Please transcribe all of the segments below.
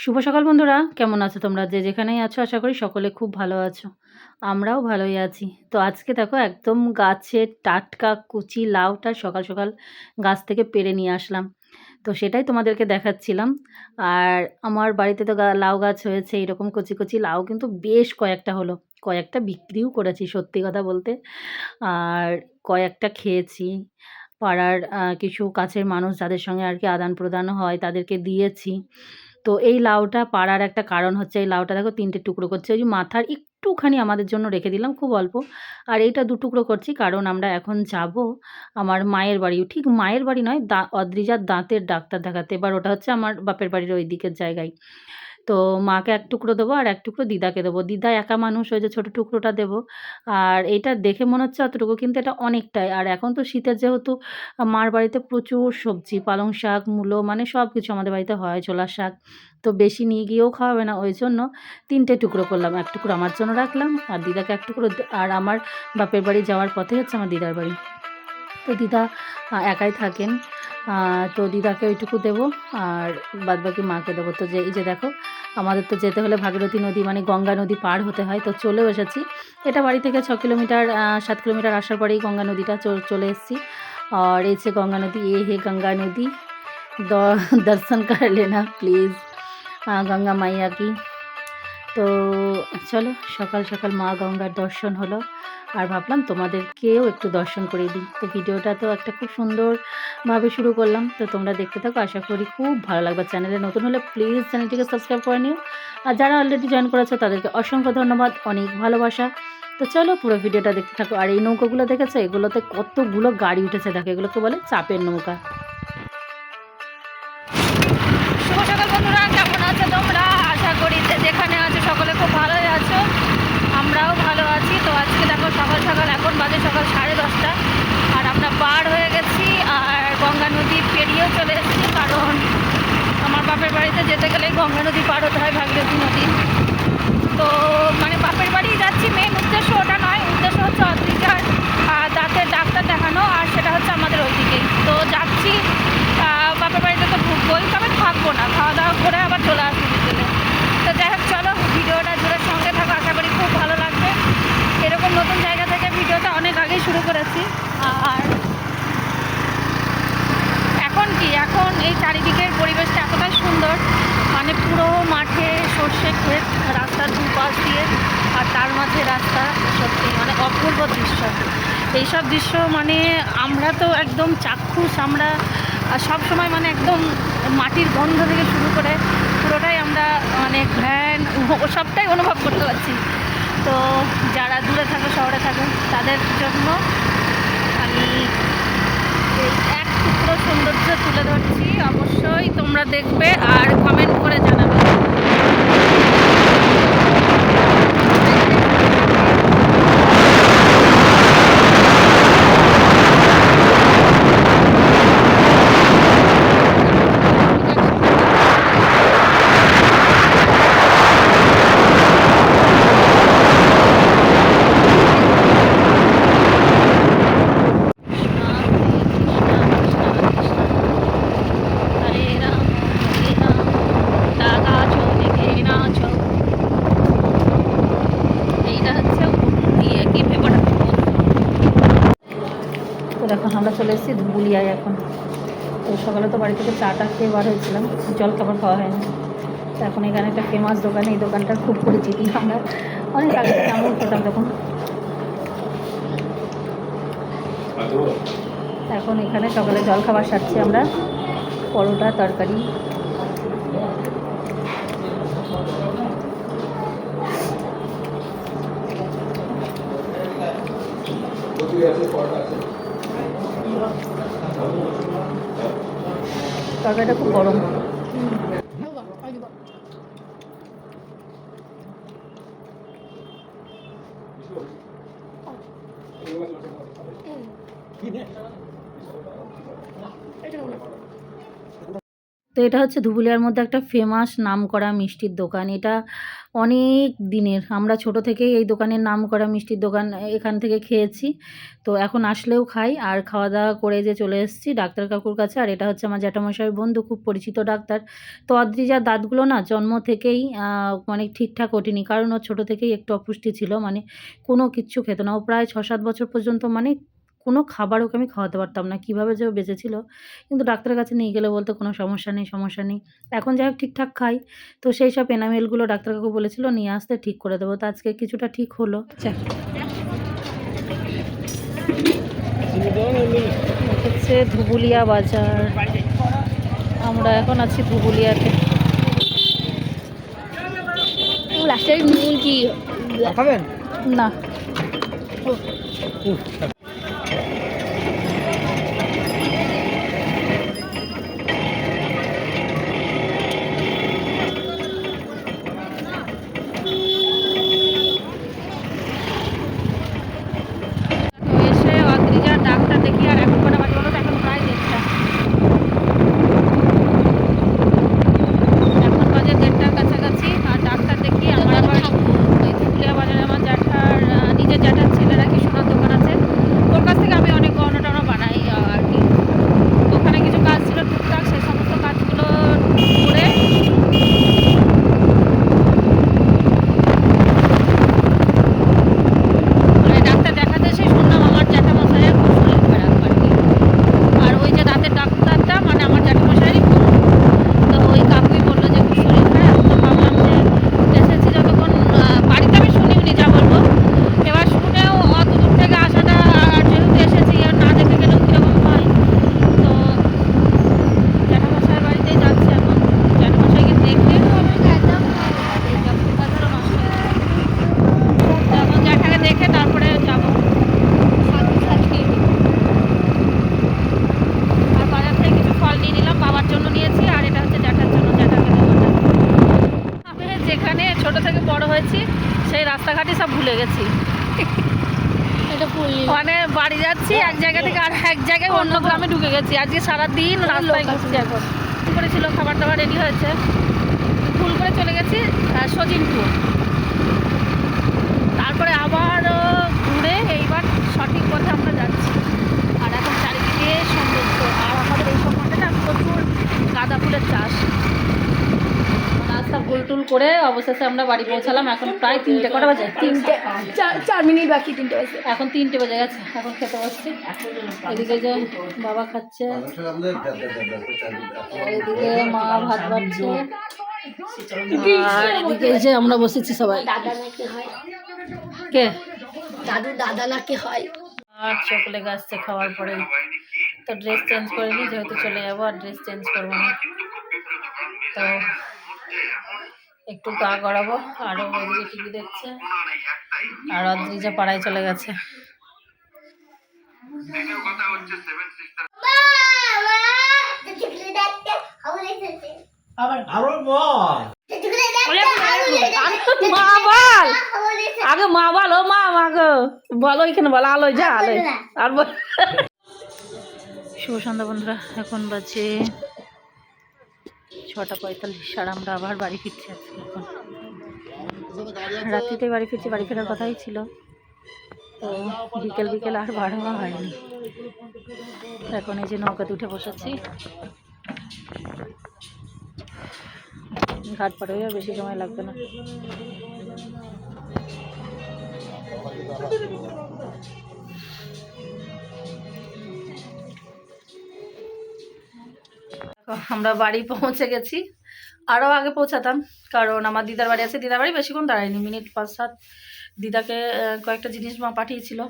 শুভ সকাল বন্ধুরা, কেমন আছো তোমরা? যে যেখানেই আছো, আশা করি সকলে খুব ভালো আছো। আমরাও ভালোই আছি। তো আজকে দেখো, একদম গাছের টাটকা কুচি লাউটা সকাল সকাল গাছ থেকে পেরে নিয়ে আসলাম। তো সেটাই তোমাদেরকে দেখাচ্ছিলাম। আর আমার বাড়িতে তো লাউ গাছ হয়েছে, এরকম কচি কচি লাউ কিন্তু বেশ কয়েকটা হলো। কয়েকটা বিক্রিও করেছি, সত্যি কথা বলতে। আর কয়েকটা খেয়েছি। পাড়ার কিছু কাছের মানুষ যাদের সঙ্গে আর কি আদান প্রদান হয়, তাদেরকে দিয়েছি। তো এই লাউটা পাড়ার একটা কারণ হচ্ছে, এই লাউটা দেখো তিনটে টুকরো করছে। ওই মাথার একটুখানি আমাদের জন্য রেখে দিলাম, খুব অল্প। আর এইটা দু টুকরো করছি, কারণ আমরা এখন যাব আমার মায়ের বাড়ি ঠিক মায়ের বাড়ি নয়, দা, অদ্রিজার দাঁতের ডাক্তার দেখাতে, এবার ওটা হচ্ছে আমার বাপের বাড়ির ওই দিকের জায়গায়। তো মাকে এক টুকরো দেবো আর এক টুকরো দিদাকে দেবো। দিদা একা মানুষ, ওই যে ছোটো টুকরোটা দেবো। আর এটা দেখে মনে হচ্ছে অতটুকু, কিন্তু এটা অনেকটাই। আর এখন তো শীতের যেহেতু, মার বাড়িতে প্রচুর সবজি, পালং শাক, মূলো মানে সব কিছু আমাদের বাড়িতে হয়, ছোলার শাক। তো বেশি নিয়ে গিয়েও খাওয়াবে না, ওই জন্য তিনটে টুকরো করলাম। এক টুকরো আমার জন্য রাখলাম আর দিদাকে এক টুকরো আর আমার বাপের বাড়ি যাওয়ার পথে হচ্ছে আমার দিদার বাড়ি। তো দিদা একাই থাকেন। তো দিদাকে ওইটুকু দেবো, আর বাদবাকি মাকে দেবো। তো যে, এই যে দেখো, আমাদের তো যেতে হলে ভাগীরথী নদী মানে গঙ্গা নদী পার হতে হয়, তো চলেও এসেছি। এটা বাড়ি থেকে ছ কিলোমিটার সাত কিলোমিটার আসার পরেই গঙ্গা নদীটা চলে এসেছি। আর এসে গঙ্গা নদী, এ হে গঙ্গা নদী দর্শন করলে না প্লিজ গঙ্গা মাইয়া কি। তো চলো, সকাল সকাল মা গঙ্গার দর্শন হলো। আর ভাবলাম তোমাদেরকেও একটু দর্শন করে দিই। তো ভিডিওটা তো একটা খুব সুন্দরভাবে শুরু করলাম। তো তোমরা দেখতে থাকো, আশা করি খুব ভালো লাগবে। চ্যানেলে নতুন হলে প্লিজ চ্যানেলটিকে সাবস্ক্রাইব করে নিও। আর যারা অলরেডি জয়েন করেছ, তাদেরকে অসংখ্য ধন্যবাদ, অনেক ভালোবাসা। তো চলো পুরো ভিডিওটা দেখতে থাকো। আর এই নৌকাগুলো দেখেছ? এগুলোতে কতগুলো গাড়ি উঠেছে, দেখো। এগুলোকে বলে চাপের নৌকা। তোমরা? আশা যেখানে আছো সকলে খুব ভালোই আছো। আমরাও ভালো আছি। তো আজকে দেখো সকাল সকাল, এখন বাজে সকাল সাড়ে দশটা। আর আমরা পার হয়ে গেছি আর গঙ্গা নদী পেরিয়েও চলে এসেছি কারণ আমার বাপের বাড়িতে যেতে গেলে গঙ্গা নদী পার হতে হয় ভাগীরথী নদী। তো মানে বাপের বাড়ি যাচ্ছি মেন উদ্দেশ্য ওটা নয়। উদ্দেশ্য হচ্ছে অদ্রিকার দাঁতের ডাক্তার দেখানো। আর সেটা হচ্ছে আমাদের ওইদিকেই তো যাচ্ছি আহ, বাপের বাড়িতে তো ঢুকবোই তবে থাকব না খাওয়া দাওয়া করে আবার চলে আসব বিকেলে তো যাই হোক চলো ভিডিওটা জুড়ে সঙ্গে থাকো আশা করি খুব ভালো লাগবে এরকম নতুন জায়গা থেকে ভিডিওটা অনেক আগেই শুরু করেছি আর এখন কি এখন এই চারিদিকের পরিবেশটা এতটাই সুন্দর। মানে পুরো মাঠে সর্ষে ক্ষেত, রাস্তার দুপাশ দিয়ে, আর তার মাঝে রাস্তা, সত্যি মানে অপূর্ব দৃশ্য। এইসব দৃশ্য মানে আমরা তো একদম চাক্ষুষ, আমরা সব সময় মানে একদম মাটির গন্ধ থেকে শুরু করে পুরোটাই আমরা মানে ঘ্যান ও সবটাই অনুভব করতে পারছি। তো যারা দূরে থাকে, শহরে থাকে, তাদের জন্য আমি টুকরো সৌন্দর্য তুলে ধরছি অবশ্যই তোমরা দেখবে আর কমেন্ট করে জানাবে হরে রাম হরে রাম দাদা চলে গে নাচো এইটা হচ্ছে ইয়ে কি পেপারটা তো দেখো আমরা চলে এসেছি ধুবুলিয়ায় এখন। তো সকালে তো বাড়ি থেকে চা চাটা খেয়ে বার হয়েছিলাম, জল খাবার খাওয়া হয়নি। তো এখন এখানে একটা ফেমাস দোকান, এই দোকানটার খুব পরিচিতি। আমরা অনেক আগে থেকে খেতাম তখন। এখন এখানে সকালে জল খাবার সারছি আমরা, পরোটা, তরকারি। তরকারিটা খুব গরম তো এটা হচ্ছে ধুবুলিয়ার মধ্যে একটা ফেমাস নামকরা মিষ্টির দোকান। এটা অনেক দিনের, আমরা ছোট থেকেই এই দোকানের নামকরা মিষ্টির দোকান এখান থেকে খেয়েছি। তো এখন আসলেও খাই আর খাওয়া দাওয়া করে যে চলে এসেছি ডাক্তার কাকুর কাছে। আর এটা হচ্ছে আমার জ্যাঠামশাইয়ের বন্ধু, খুব পরিচিত ডাক্তার। তো অদ্রিজার দাঁতগুলো না জন্ম থেকেই মানে ঠিকঠাক ওঠেনি। কারণ ও ছোটো থেকেই একটু অপুষ্টি ছিল মানে কোনো কিচ্ছু খেত না। ও প্রায় ছ সাত বছর পর্যন্ত মানে কোনো খাবার ওকে আমি খাওয়াতে পারতাম না কীভাবে যে ও বেঁচেছিল। কিন্তু ডাক্তারের কাছে নিয়ে গেলে বলতো কোনো সমস্যা নেই সমস্যা নেই। এখন যাই হোক ঠিকঠাক খাই। তো সেই সব এনামেলগুলো ডাক্তার কাকু বলেছিল নিয়ে আসতে ঠিক করে দেবো। তো আজকে কিছুটা ঠিক হলো। হচ্ছে ধুবুলিয়া বাজার। আমরা এখন আছি ধুবুলিয়াতে। লাস্টের নুন কি? খাবেন? না তো এসে অদ্রিজার ডাক্তার দেখি আর এখন কটা বাজে বলো তো এখন প্রায় দেড়টা এখন বাজে দেড়টার কাছাকাছি আর ডাক্তার দেখি আমার আবার ওই ধুলিয়া বাজারে আমার জ্যাঠার আহ, নিজের জ্যাঠার ছেলেরা কি সোনার দোকান আছে ওর কাছ থেকে আমি অনেক গহনা টহনা বানাই আহ, আর কি ওখানে কিছু কাজ ছিল টুকটাক সেই সমস্ত কাজগুলো করে মানে ডাক্তার দেখাতে এসে শুনলাম আমার জ্যাঠামশাইয়ের খুব শরীর খারাপ আর কি আর ওই যে দাঁতের ডাক্তারটা মানে আমার জ্যাঠামশাইয়েরই বন্ধু। তো ওই কাকুই বলল যে খুব শরীর খারাপ তো ভাবলাম যে এসেছি যতক্ষণ আহ, বাড়িতে আমি শুনিনি যা বলব এবার শুনেও অত দূর থেকে আসাটা আর যেহেতু এসেছি আর না দেখে গেলেও কীরকম হয় তো জ্যাঠামশাইয়ের বাড়িতেই যাচ্ছি এখন জ্যাঠামশাইকে দেখলে কথাটা নষ্ট হয়ে যাবে। তো এখন জ্যাঠাকে দেখে তারপরে যাব আর বাজার থেকে কিছু ফল নিয়ে নিলাম বাবার জন্য নিয়েছি আর এটা হচ্ছে জ্যাঠার জন্য জ্যাঠাকে দেবো আমি যেখানে ছোট থেকে বড় হয়েছি সেই রাস্তাঘাটই সব ভুলে গেছি। মানে বাড়ি যাচ্ছি এক জায়গা থেকে আর এক জায়গায় অন্য গ্রামে ঢুকে গেছি। আজকে সারাদিন রাস্তায় ঘুরছি এখন কি করেছিল খাবার দাবার রেডি হয়েছে। ভুল করে চলে গেছি সজিনপুর। তারপরে আবার ঘুরে এইবার সঠিক পথে আমরা যাচ্ছি। আর এখন চারিদিকে সৌন্দর্য আর আমাদের এই সময়টা না প্রচুর গাঁদা ফুলের চাষ। রাস্তা ভুল টুল করে অবশেষে আমরা বাড়ি পৌঁছালাম। এখন প্রায় তিনটে কটা বাজে? তিনটে চার মিনিট বাকি তিনটে বাজে। এখন তিনটে বেজে গেছে এখন খেতে বসছি। এদিকে যে বাবা খাচ্ছে এদিকে মা ভাত বাড়ছে আর এদিকে যে আমরা বসেছি সবাই। দাদা নাকি হয় কে? দাদু দাদা নাকি হয়। আর চোখ লেগে খাওয়ার পরে। তো ড্রেস চেঞ্জ করে নিই যেহেতু চলে যাব আর ড্রেস চেঞ্জ করব না। তো একটু গা গড়াবো আরও ওইদিকে টিভি দেখছে। আর অদ্রিজা পাড়ায় চলে গেছে। মা বল। আগে মা বল মা মা গো। বলো এখানে বলো আলোয় যা আলোয় আর বল। শুভ সন্ধ্যা বন্ধুরা এখন বাজে ছটা পঁয়তাল্লিশ, আর আমরা আবার বাড়ি ফিরছি এখন। রাত্রিতে বাড়ি ফিরছি, বাড়ি ফেরার কথাই ছিল। তো বিকেল বিকেল আর হওয়া হয়নি। এখন এই যে নৌকাতে উঠে বসেছি। ঘাট হয়ে আর বেশি সময় লাগবে না। দেখো, আমরা বাড়ি পৌঁছে গেছি। আরও আগে পৌঁছাতাম কারণ আমার দিদার বাড়ি আছে। দিদার বাড়ি বেশিক্ষণ দাঁড়ায়নি মিনিট পাঁচ সাত দিদাকে কয়েকটা জিনিস মা পাঠিয়েছিল।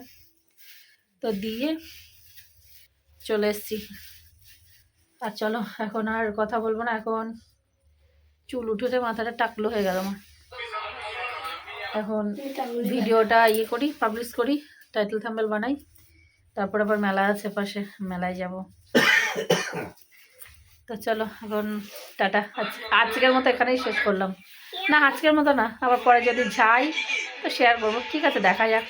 তো দিয়ে চলে এসছি। আর চলো এখন আর কথা বলব না। এখন চুল উঠে মাথাটা টাকলো হয়ে গেল আমার। এখন ভিডিওটা ইয়ে করি পাবলিশ করি টাইটেল থাম্বেল বানাই। তারপর আবার মেলা আছে পাশে মেলায় যাব। তো চলো, এখন টাটা। আজ- আজকের মতো এখানেই শেষ করলাম। না, আজকের মতো না, আবার পরে যদি যাই, তো শেয়ার করব। ঠিক আছে, দেখা যাক।